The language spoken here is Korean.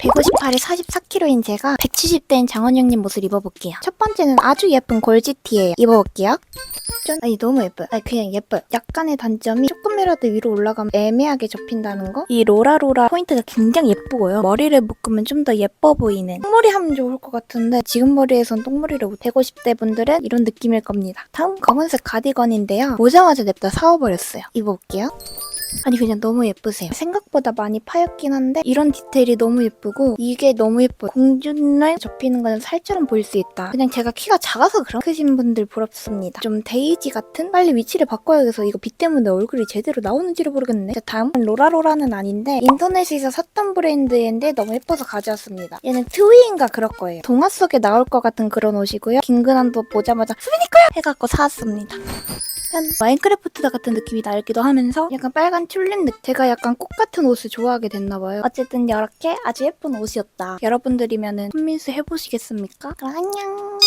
158에 44kg인 제가 170대인 장원영님 옷을 입어볼게요. 첫 번째는 아주 예쁜 골지티예요. 입어볼게요. 짠. 아니 너무 예뻐요. 아니 그냥 예뻐요. 약간의 단점이 조금이라도 위로 올라가면 애매하게 접힌다는 거. 이 로라로라 포인트가 굉장히 예쁘고요. 머리를 묶으면 좀 더 예뻐 보이는 똥머리 하면 좋을 것 같은데 지금 머리에선 똥머리를 못 150대 분들은 이런 느낌일 겁니다. 다음 검은색 가디건인데요. 오자마자 냅다 사와버렸어요. 입어볼게요. 아니 그냥 너무 예쁘세요. 생각보다 많이 파였긴 한데 이런 디테일이 너무 예쁘고 이게 너무 예뻐요. 공주날 접히는 거는 살처럼 보일 수 있다. 그냥 제가 키가 작아서 그런 크신 분들 부럽습니다. 좀 데이지 같은? 빨리 위치를 바꿔야겠어. 이거 빛 때문에 얼굴이 제대로 나오는지를 모르겠네. 자, 다음은 로라로라는 아닌데 인터넷에서 샀던 브랜드인데 너무 예뻐서 가져왔습니다. 얘는 트위인가 그럴 거예요. 동화 속에 나올 것 같은 그런 옷이고요. 김근환도 보자마자 수빈이 거야! 해갖고 사왔습니다. 짠. 마인크래프트 같은 느낌이 날기도 하면서 약간 빨간 튤립 느낌 제가 약간 꽃 같은 옷을 좋아하게 됐나봐요. 어쨌든 이렇게 아주 예쁜 옷이었다. 여러분들이면은 손민수 해보시겠습니까? 그럼 안녕